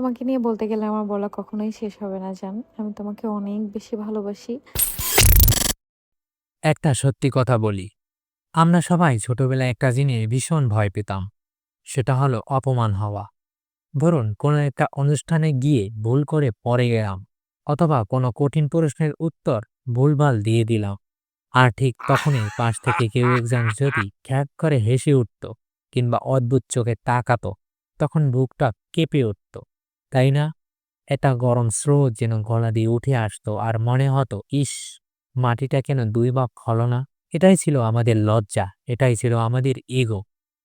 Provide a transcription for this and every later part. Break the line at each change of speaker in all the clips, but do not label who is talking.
তোমাকে নিয়ে বলতে গেলে আমার বলা কখনোই শেষ হবে না, জান। আমি তোমাকে অনেক বেশি ভালোবাসি।
একটা সত্যি কথা বলি। আমরা সবাই ছোটবেলায় একটা জিনিস ভীষণ ভয় পেতাম। সেটা হলো অপমান হওয়া। ধরুন, কোনো একটা অনুষ্ঠানে গিয়ে ভুল করে পড়ে গেলাম, অথবা কোনো কঠিন প্রশ্নের উত্তর ভুলভাল দিয়ে দিলাম। আর ঠিক তখনই পাশ থেকে কেউ একজন যদি খ্যাক করে হেসে উঠত, কিংবা অদ্ভুত চোখে তাকাতো, তখন বুকটা কেঁপে উঠত। তাই না? এটা গরম স্রোত যেন গলা দিয়ে উঠে আসতো। আর মনে হতো, ইস, মাটিটা কেন দুই ভাগ হলো না? এটাই ছিল আমাদের লজ্জা, এটাই ছিল আমাদের ইগো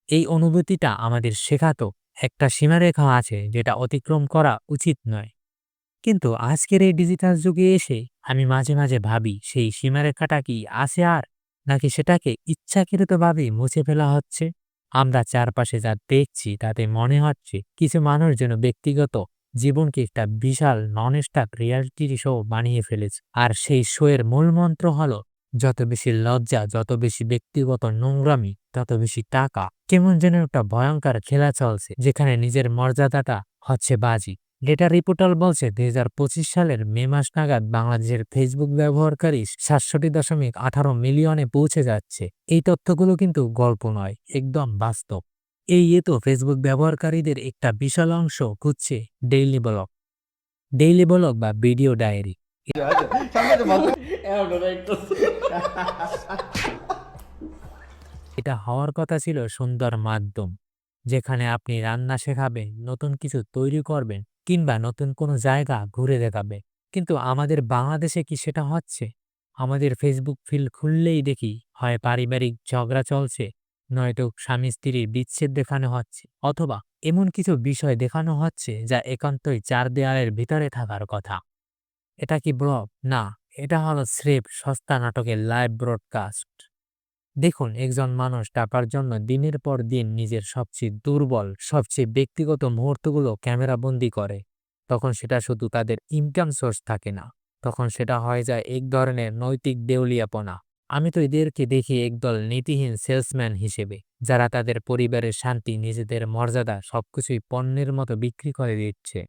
এই অনুভূতিটা আমাদের শেখাতো, একটা সীমারেখা আছে যেটা অতিক্রম করা উচিত নয়। কিন্তু আজকের এই ডিজিটাল যুগে এসে আমি মাঝে মাঝে ভাবি, সেই সীমারেখাটা কি আছে আর, নাকি সেটাকে ইচ্ছাকৃতভাবেই মুছে ফেলা হচ্ছে? আমরা চারপাশে যা দেখছি তাতে মনে হচ্ছে কিছু মানুষ যেন ব্যক্তিগত জীবনকে একটা বিশাল নন স্টপ রিয়ালিটি শো বানিয়ে ফেলেছে। আর সেই শোয়ের মূল মন্ত্র হলো, যত বেশি লজ্জা, যত বেশি ব্যক্তিগত নোংরামি, তত বেশি টাকা। কেমন যেন একটা ভয়ঙ্কর খেলা চলছে, যেখানে নিজের মর্যাদাটা হচ্ছে বাজি। ডেটা রিপোর্টাল বলছে, দুই হাজার পঁচিশ সালের মে মাস নাগাদ বাংলাদেশের ফেসবুক ব্যবহারকারী সাতষট্টি দশমিক আঠারো মিলিয়নে পৌঁছে যাচ্ছে। এই তথ্যগুলো কিন্তু গল্প নয়, একদম বাস্তব। এই তো ফেসবুক ব্যবহারকারীদের একটা বিশাল অংশ খুঁজছে ডেইলি ব্লগ ডেইলি ব্লগ বা ভিডিও ডায়েরি এটা হওয়ার কথা ছিল সুন্দর মাধ্যম, যেখানে আপনি রান্না শেখাবেন নতুন কিছু তৈরি করবেন, কিংবা নতুন কোনো জায়গা ঘুরে দেখাবে। কিন্তু আমাদের বাংলাদেশে কি সেটা হচ্ছে? আমাদের ফেসবুক ফিল খুললেই দেখি হয় পারিবারিক ঝগড়া চলছে নয়তো স্বামী স্ত্রীর বিচ্ছেদ দেখানো হচ্ছে, অথবা এমন কিছু বিষয় দেখানো হচ্ছে যা একান্তই চার দেয়ালের ভিতরে থাকার কথা। এটা কি ব্লগ না, এটা হলো স্রেফ সস্তা নাটকের লাইভ ব্রডকাস্ট। দেখুন, একজন মানুষ টাকার জন্য দিনের পর দিন নিজের সবচেয়ে দুর্বল, সবচেয়ে ব্যক্তিগত মুহূর্তগুলো ক্যামেরাবন্দি করে। তখন সেটা শুধু তাদের ইনকাম সোর্স থাকে না। তখন সেটা হয়ে যায় এক ধরনের নৈতিক দেউলিয়াপনা। আমি তো এদেরকে দেখি একদল নীতিহীন সেলসম্যান হিসেবে, যারা তাদের পরিবারের শান্তি, নিজেদের মর্যাদা, সবকিছুই পণ্যের মতো বিক্রি করে দিচ্ছে।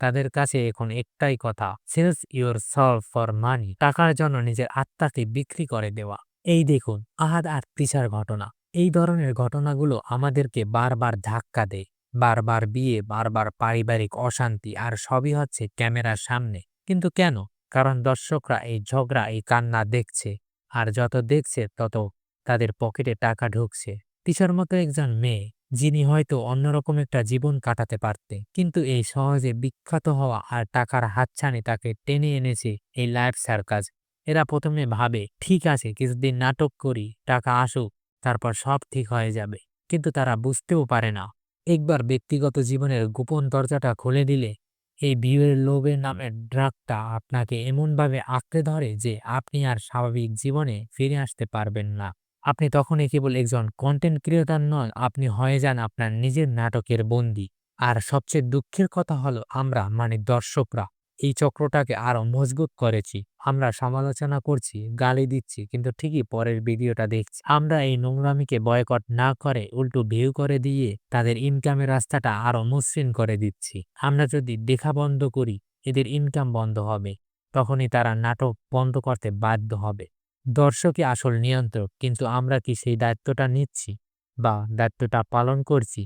তাদের কাছে এখন একটাই কথা sells your soul for money টাকার জন্য নিজের আত্মাকে বিক্রি করে দেওয়া। এই দেখুন, আহাদ আর তিসার ঘটনা। এই ধরনের ঘটনাগুলো আমাদেরকে বারবার ধাক্কা দেয়, বারবার বিয়ে, বারবার পারিবারিক অশান্তি, আর সবই হচ্ছে ক্যামেরার সামনে। কিন্তু কেন? কারণ দর্শকরা এই ঝগড়া, এই কান্না দেখছে। আর যত দেখছে, তত তাদের পকেটে টাকা ঢুকছে। তিশার মতো একজন মেয়ে, যিনি হয়তো অন্যরকম একটা জীবন কাটাতে পারতে, কিন্তু এই সহজে বিখ্যাত হওয়া আর টাকার হাতছানি তাকে টেনে এনেছে এই লাইফ সার্কাস। এরা প্রথমে ভাবে, ঠিক আছে, কিছুদিন নাটক করি, টাকা আসুক, তারপর সব ঠিক হয়ে যাবে। কিন্তু তারা বুঝতেও পারে না। একবার ব্যক্তিগত জীবনের গোপন দরজাটা খুলে দিলে এই ভিউয়ের লোভের নামের ড্রাগটা আপনাকে এমনভাবে আঁকড়ে ধরে যে আপনি আর স্বাভাবিক জীবনে ফিরে আসতে পারবেন না। আপনি তখনই কেবল একজন কন্টেন্ট ক্রিয়েটার নন, আপনি হয়ে যান আপনার নিজের নাটকের বন্দী। আর সবচেয়ে দুঃখের কথা হলো আমরা মানে দর্শকরা এই চক্রটাকে আরও মজবুত করেছি। আমরা সমালোচনা করছি, গালি দিচ্ছি, কিন্তু ঠিকই পরের ভিডিওটা দেখছি। আমরা এই নোংরামিকে বয়কট না করে উল্টো ভিউ করে দিয়ে তাদের ইনকামের রাস্তাটা আরও মসৃণ করে দিচ্ছি। আমরা যদি দেখা বন্ধ করি, এদের ইনকাম বন্ধ হবে। তখনই তারা নাটক বন্ধ করতে বাধ্য হবে। দর্শকই আসল নিয়ন্ত্রক, কিন্তু আমরা কি সেই দায়িত্বটা নিচ্ছি? বা দায়িত্বটা পালন করছি?